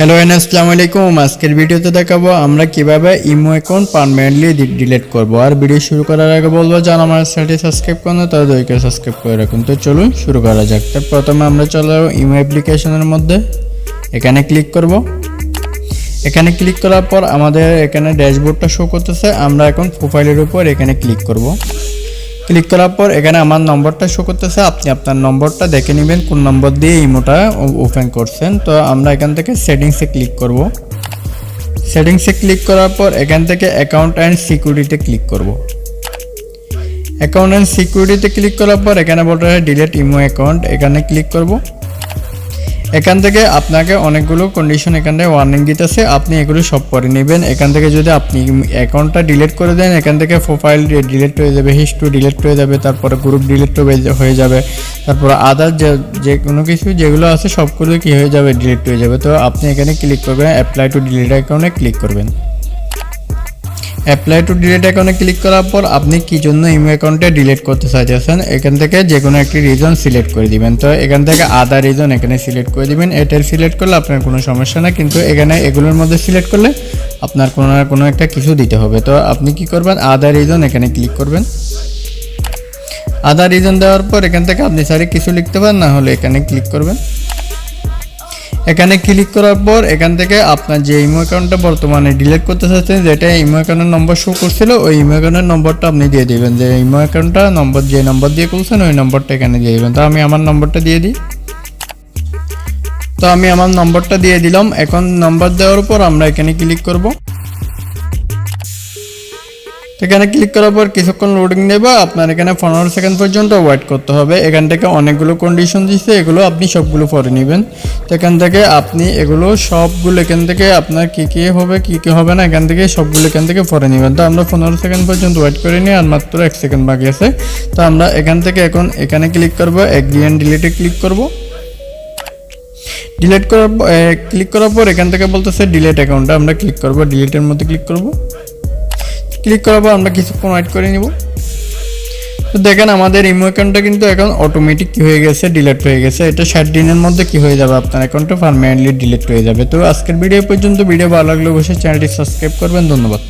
Hello N আসসালামু আলাইকুম আজকের ভিডিওতে দেখাবো আমরা কীভাবে ইমো অ্যাকাউন্ট পারমানেন্টলি ডিলিট করব। আর ভিডিও শুরু করার আগে বলব, যারা আমার চ্যানেলটি সাবস্ক্রাইব করেন তারা দইকে সাবস্ক্রাইব করে রাখুন। তো চলুন শুরু করা যাক। তো প্রথমে আমরা চলে যাব ইমো অ্যাপ্লিকেশনের মধ্যে। এখানে ক্লিক করব। এখানে ক্লিক করার পর আমাদের এখানে ড্যাশবোর্ডটা শো করতেছে। আমরা এখন প্রোফাইলের উপর এখানে ক্লিক করব। ক্লিক করার পর এখানে আমার নম্বরটা শো করতেছে। আপনি আপনার নম্বরটা দেখে নেবেন, কোন নম্বর দিয়ে ইমোটা ওপেন করছেন। তো আমরা এখান থেকে সেটিংসে ক্লিক করব। সেটিংসে ক্লিক করার পর এখান থেকে অ্যাকাউন্ট অ্যান্ড সিকিউরিটিতে ক্লিক করব। অ্যাকাউন্ট অ্যান্ড সিকিউরিটিতে ক্লিক করার পর এখানে বলতে ডিলেট ইমো অ্যাকাউন্ট এখানে ক্লিক করব। এখান থেকে আপনাকে অনেকগুলো কন্ডিশন এখানে ওয়ার্নিং দিতেছে, আপনি এগুলো সব করে নেবেন। এখান থেকে যদি আপনি অ্যাকাউন্টটা ডিলিট করে দেন, এখান থেকে প্রোফাইল ডিলিট হয়ে যাবে হিস্ট্রি ডিলিট হয়ে যাবে, তারপরে গ্রুপ ডিলিট হয়ে যাবে, তারপর আদার যে যে কোনো কিছু, যেগুলো আছে সবগুলো কি হয়ে যাবে ডিলিট হয়ে যাবে। তো আপনি এখানে ক্লিক করবেন অ্যাপ্লাই টু ডিলিট অ্যাকাউন্টে ক্লিক করবেন। অ্যাপ্লাই টু ডিলিট অ্যাকাউন্টে ক্লিক করার পর আপনি কি জন্য ইমো অ্যাকাউন্টে ডিলিট করতে চাইছেন এখান থেকে যে কোনো একটি রিজন সিলেক্ট করে দিবেন। তো এখান থেকে আদার রিজন এখানে সিলেক্ট করে দিবেন। এটার সিলেক্ট করলে আপনার কোনো সমস্যা না কিন্তু এখানে এগুলোর মধ্যে সিলেক্ট করলে আপনার কোনো না কোনো একটা কিছু দিতে হবে। তো আপনি কি করবেন? আদার রিজন এখানে ক্লিক করবেন। আদার রিজন দেওয়ার পর এখান থেকে আপনি সারি কিছু লিখতে পারেন, না হলে এখানে ক্লিক করবেন। এখানে ক্লিক করার পর এখান থেকে আপনার যে ইমো অ্যাকাউন্টটা বর্তমানে ডিলিট করতে চাচ্ছেন, যেটা ইমো অ্যাকাউন্টের নম্বর শো করছিল, ওই ইমো অ্যাকাউন্টের নম্বরটা আপনি দিয়ে দেবেন। যে ইমো অ্যাকাউন্টটা নম্বর যে নম্বর দিয়ে করছেন ওই নম্বরটা এখানে দিয়ে দেবেন। তো আমি আমার নম্বরটা দিয়ে দিই। তো আমি আমার নম্বরটা দিয়ে দিলাম। এখন নম্বর দেওয়ার পর আমরা এখানে ক্লিক করব। এখানে ক্লিক করার পর কিছুক্ষণ লোডিং নেবে। আপনার এখানে পনেরো সেকেন্ড পর্যন্ত ওয়েট করতে হবে। এখান থেকে অনেকগুলো কন্ডিশন দিচ্ছে এগুলো আপনি সবগুলো পরে নেবেন। তো এখান থেকে আপনি এগুলো সবগুলো এখান থেকে আপনার কী কী হবে, কী কী হবে না, এখান থেকে সবগুলো এখান থেকে পরে নেবেন। তো আমরা পনেরো সেকেন্ড পর্যন্ত ওয়েট করে নিই আর মাত্র এক সেকেন্ড বাকি আছে। তো আমরা এখান থেকে এখন এখানে ক্লিক করব এগ্রিয়েন্ট ডিলিটে ক্লিক করব। ডিলিট করার ক্লিক করার পর এখান থেকে বলতেছে ডিলেট অ্যাকাউন্টটা আমরা ক্লিক করব ডিলেটের মধ্যে ক্লিক করব। ক্লিক করার পর আমরা কিছুক্ষণ ওয়েট করে নিব। তো দেখেন আমাদের ইমো অ্যাকাউন্টটা কিন্তু এখন অটোমেটিক কী হয়ে গেছে ডিলিট হয়ে গেছে। এটা ষাট দিনের মধ্যে কি হয়ে যাবে? আপনার অ্যাকাউন্টটা পারমানেন্টলি ডিলিট হয়ে যাবে। তো আজকের ভিডিও পর্যন্ত। ভিডিও ভালো লাগলে অবশ্যই চ্যানেলটি সাবস্ক্রাইব করবেন। ধন্যবাদ।